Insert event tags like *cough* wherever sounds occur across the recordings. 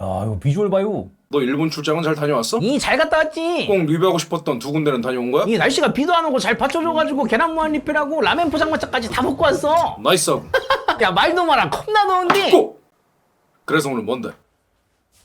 야 이거 비주얼 봐요. 너 일본 출장은 잘 다녀왔어? 이 잘 갔다 왔지. 꼭 리뷰하고 싶었던 두 군데는 다녀온 거야? 이 날씨가 비도 안 오고 잘 받쳐줘가지고 계란 무한 리필하고 라면 포장마차까지 다 먹고 왔어. 나이스 하고 *laughs* 야 말도 마라 겁나 더운데. 꼭! 그래서 오늘 뭔데?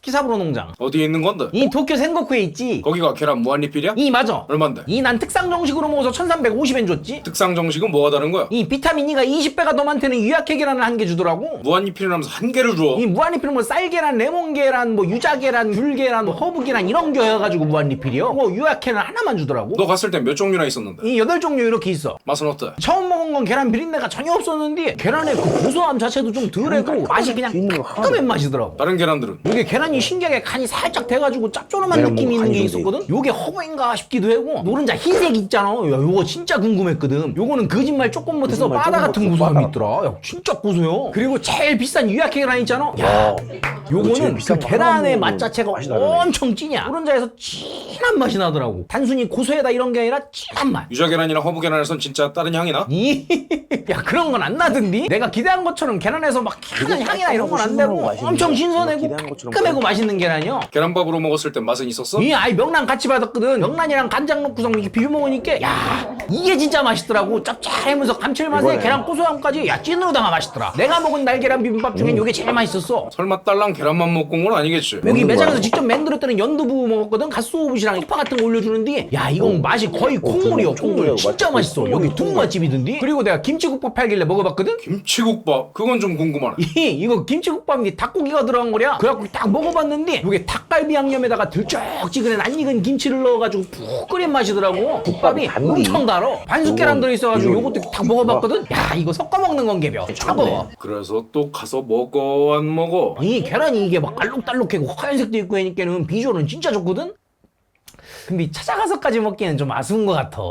키사부로 농장. 어디에 있는 건데? 이 도쿄 생고쿠에 있지. 거기가 계란 무한리필이야? 이 맞아. 얼만데? 이 난 특상 정식으로 먹어서 1350엔 줬지. 특상 정식은 뭐가 다른 거야? 이 비타민 E가 20배가 더 많다는 유약해 계란을 한 개 주더라고. 무한리필이라면서 한 개를 줘 이 무한리필은 뭐 쌀계란, 레몬계란, 뭐 유자계란, 귤계란, 뭐 허브계란 이런 게 해가지고 무한리필이요. 뭐 유약계란 하나만 주더라고. 너 갔을 땐 몇 종류나 있었는데? 이 여덟 종류 이렇게 있어. 맛은 어때? 처음 먹은 건 계란 비린내가 전혀 없었는데 계란의 그 고소함 자체도 좀 덜하고 맛이 그냥 깔끔한 맛이더라고. 다른 계란들은? 요게 계란 이 신기하게 간이 살짝 돼가지고 짭조름한 계란 느낌이 뭐 있는 게 간이 있었거든? 요게 허브인가 싶기도 하고 노른자 흰색 있잖아 야 요거 진짜 궁금했거든 요거는 거짓말 조금 못해서 거짓말 바다 조금 같은 못해서 고소함이 바다. 있더라 야 진짜 고소요 그리고 제일 비싼 유약계 계란 있잖아 야 와. 요거는 제일 그 비싼 거 계란의 하나 맛 먹으면 자체가 맛이 다르네. 엄청 진이야 노른자에서 진한 맛이 나더라고 단순히 고소하다 이런 게 아니라 진한 맛 유자 계란이랑 허브 계란에선 진짜 다른 향이 나? 이, *laughs* 야 그런 건 안 나던디? 내가 기대한 것처럼 계란에서 막 향이나 이런 건 안 되고 엄청 거. 신선하고 기대한 것처럼 깔끔하고 맛있는 계란이요? 계란밥으로 먹었을 땐 맛은 있었어? 이 아이 명란 같이 받았거든. 명란이랑 간장 넣고서 이렇게 비벼 먹으니까 야 이게 진짜 맛있더라고. 짭짤하면서 감칠맛에 이거네. 계란 고소함까지. 야 찐으로 담아 맛있더라. 내가 먹은 날계란 비빔밥 중엔 요게 제일 맛있었어. 설마 딸랑 계란만 먹고 온 건 아니겠지? 여기 매장에서 거야. 직접 만들었다는 연두부 먹었거든. 갓소부시랑 쪽파 같은 거 올려주는데. 야 이건 맛이 거의 콩물이요 콩물 콩물이요. 진짜 맛있어. 맛있어. 여기 콩물, 뚱맛집이던데? 그리고 내가 김치국밥 팔길래 먹어봤거든? 김치국밥. 그건 좀 궁금하네. *laughs* 이 이거 김치국밥인데 닭고기가 들어간 거야 그래갖고 딱 먹어 봤는데 이게 닭갈비 양념에다가 들쩍지근한 안 익은 김치를 넣어가지고 푹 끓인 맛이더라고. 국밥이. 엄청 달어 반숙 계란 들어있어가지고 요것도 딱 먹어봤거든. 야 이거 섞어 먹는 건 개벼. 차고 그래서 또 가서 먹어 안 먹어? 이 계란이 이게 막 알록달록하고 하얀색도 있고 하니까는 비주얼은 진짜 좋거든? 근데 찾아가서까지 먹기에는 좀 아쉬운 것 같아